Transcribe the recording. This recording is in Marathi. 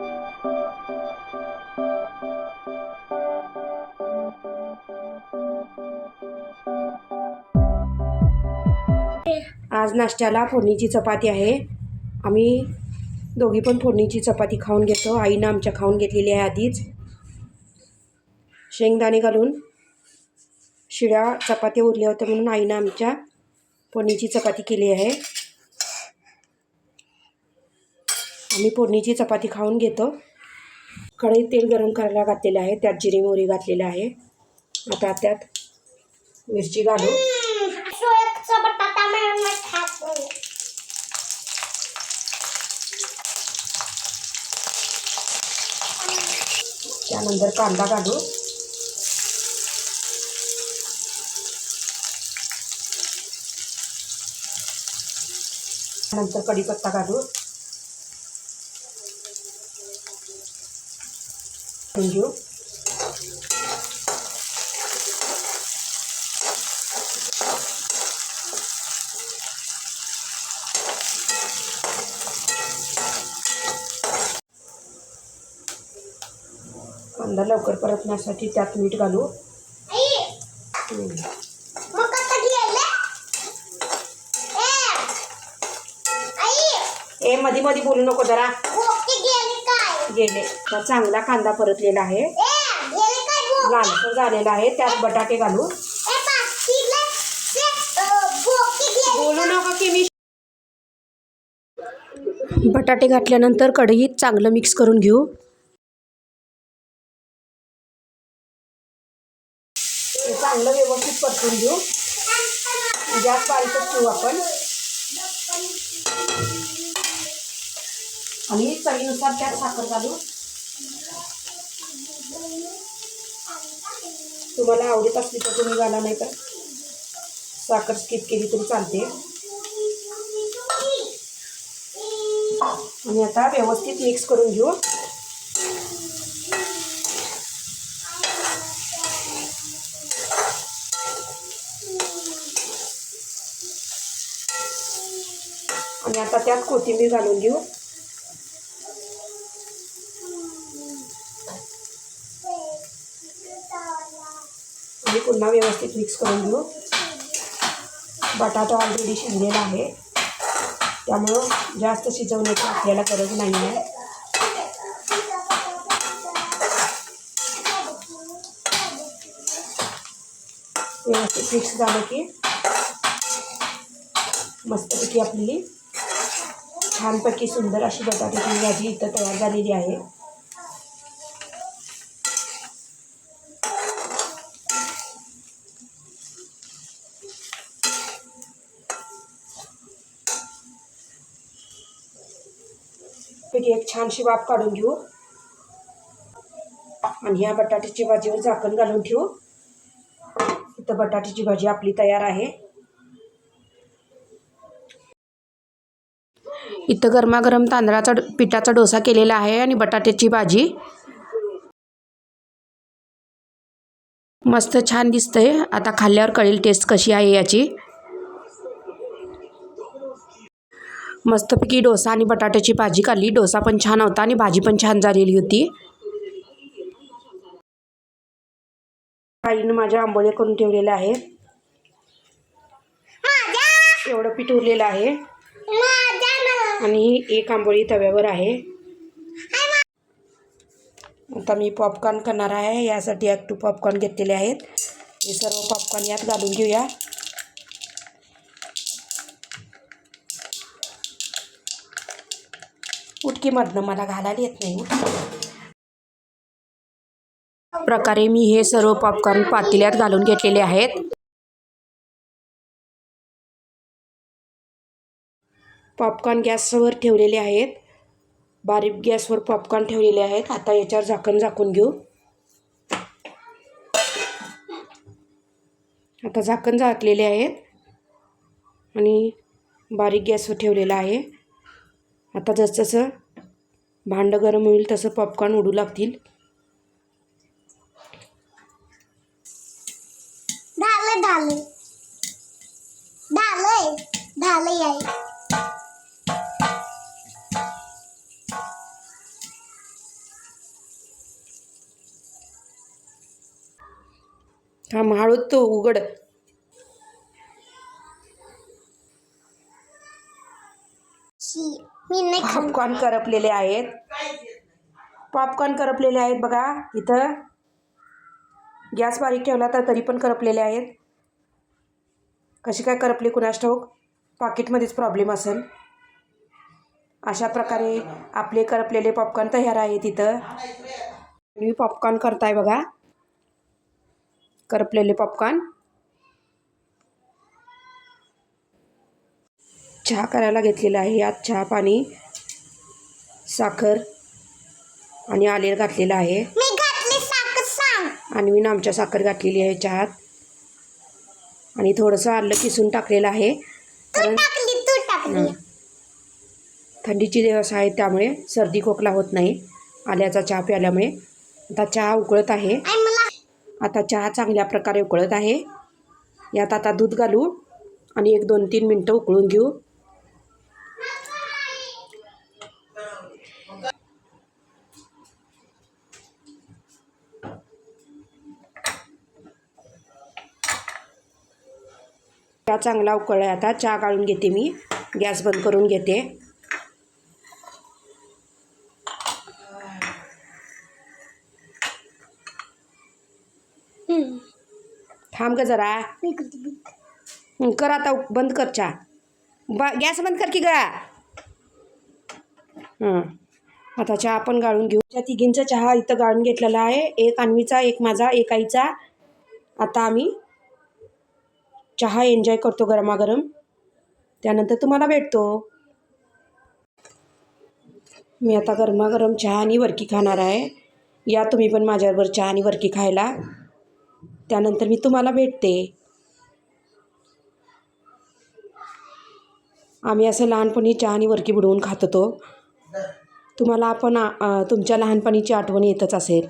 आज नाश्त्याला फोडणीची चपाती आहे. आम्ही दोघी पण फोडणीची चपाती खाऊन घेतो. आईनं आमच्या खाऊन घेतलेली आहे आधीच. शेंगदाणे घालून शिळ्या चपात्या उरल्या होत्या म्हणून आईनं आमच्या फोडणीची चपाती केली आहे. मी फोडणीची चपाती खाऊन घेतो. कढईत तेल गरम करायला घातलेलं आहे त्यात जिरी मोहरी घातलेलं आहे. आता त्यात मिरची घालू. त्यानंतर कांदा घालू. नंतर कढीपत्ता घालू. घेऊ. कांदा लवकर परतण्यासाठी त्यात मीठ घालू. ए मधी मधी बोलू नको जरा. गेले. तर चांगला कांदा परतलेला आहे. लालसर झालेला आहे. त्यात बटाटे घालू बोलू नका की मी. बटाटे घातल्यानंतर कढईत चांगलं मिक्स करून घेऊ. हे चांगलं व्यवस्थित परतून घेऊ. गॅस बारीकच ठेवू आपण. आणि चवीनुसार त्यात साखर घालू तुम्हाला आवडत असली तर तुम्ही घाला नाही तर साखर स्किप केली तरी चालते. आणि आता व्यवस्थित मिक्स करून घेऊ. आणि आता त्यात कोथिंबीर घालून घेऊ. पुन्हा व्यवस्थित मिक्स करून घेऊ. बटाटा ऑलरेडी शिजलेला आहे. त्यामुळं जास्त शिजवण्याची आपल्याला गरज नाही आहे व्यवस्थित मिक्स झालं की मस्तपैकी आपली छानपैकी सुंदर अशी बटाट्याची भाजी इथं तयार झालेली आहे. पैकी एक छानशी वाफ काढून घेऊ. आणि ह्या बटाट्याची भाजीवर झाकण घालून ठेवू. इथं बटाट्याची भाजी आपली तयार आहे. इथं गरमागरम तांदळाचा पिठाचा डोसा केलेला आहे आणि बटाट्याची भाजी. मस्त छान दिसतंय. आता खाल्ल्यावर कळेल टेस्ट कशी आहे याची. मस्तपैकी डोसा आणि बटाट्याची भाजी खाल्ली. डोसा पण छान होता आणि भाजी पण छान झालेली होती. आईनं माझ्या आंबोळे करून ठेवलेले आहेत माझ्या? एवढं पीठ उरलेलं आहे. आणि एक आंबोळी तव्यावर आहे. आता मी पॉपकॉर्न करणार आहे. यासाठी एक टू पॉपकॉर्न घेतलेले आहेत. हे सर्व पॉपकॉर्न यात घालून घेऊया. उटकीमधनं मला घालायला येत नाही. उटकी प्रकारे मी हे सर्व पॉपकॉर्न पातेल्यात घालून घेतलेले आहेत. पॉपकॉर्न गॅसवर ठेवलेले आहेत. बारीक गॅसवर पॉपकॉर्न ठेवलेले आहेत. आता याच्यावर झाकण झाकून घेऊ. आता झाकण झाकलेले आहेत. आणि बारीक गॅसवर ठेवलेलं आहे. आता जसजसं भांडं गरम होईल तसं पॉपकॉर्न उडू लागतील. हा माळूत तो उघड. शी. मी नाही खात. पॉपकॉर्न करपलेले आहेत. पॉपकॉर्न करपलेले आहेत बघा इथं. गॅस बारीक ठेवला तर तरी पण करपलेले आहेत. कशी काय करपली कुणास ठाऊक? पाकिटमध्येच प्रॉब्लेम असेल. अशा प्रकारे आपले करपलेले पॉपकॉर्न तयार आहेत इथं. मी पॉपकॉर्न करताय बघा. करपलेले पॉपकॉर्न चहा करायला घेतलेला आहे. यात चहा पाणी साखर आणि आलेर घातलेलं आहे. आणि मी आमच्या साखर घातलेली आहे चहात. आणि थोडंसं आलं किसून टाकलेलं आहे. कारण. थंडीचे दिवस आहेत त्यामुळे सर्दी खोकला होत नाही. आल्याचा चहा प्यायल्यामुळे आता चहा उकळत आहे. आता चहा चांगल्या प्रकारे उकळत आहे. यात आता दूध घालू आणि एक दोन तीन मिनटं उकळून घेऊ. चहा चांगला उकळला आता चहा काढून घेते मी. गॅस बंद करून घेते. थांब ग जरा. कर आता बंद कर चहा. बा गॅस बंद कर की गा. हां आता चहा आपण गाळून घेऊ. त्या तिघींचा चहा इथं गाळून घेतलेला आहे. एक अन्वीचा एक माझा एक आईचा. आता आम्ही चहा एन्जॉय करतो गरमागरम. त्यानंतर तुम्हाला भेटतो. मी आता गरमागरम चहा आणि वरकी खाणार आहे. या तुम्ही पण माझ्याबरोबर चहा आणि वरकी खायला. त्यानंतर मी तुम्हाला भेटते. आम्ही असं लहानपणी चहा आणि वरकी बुडवून खात होतो. तुम्हाला आपण तुमच्या लहानपणीची आठवण येतच असेल.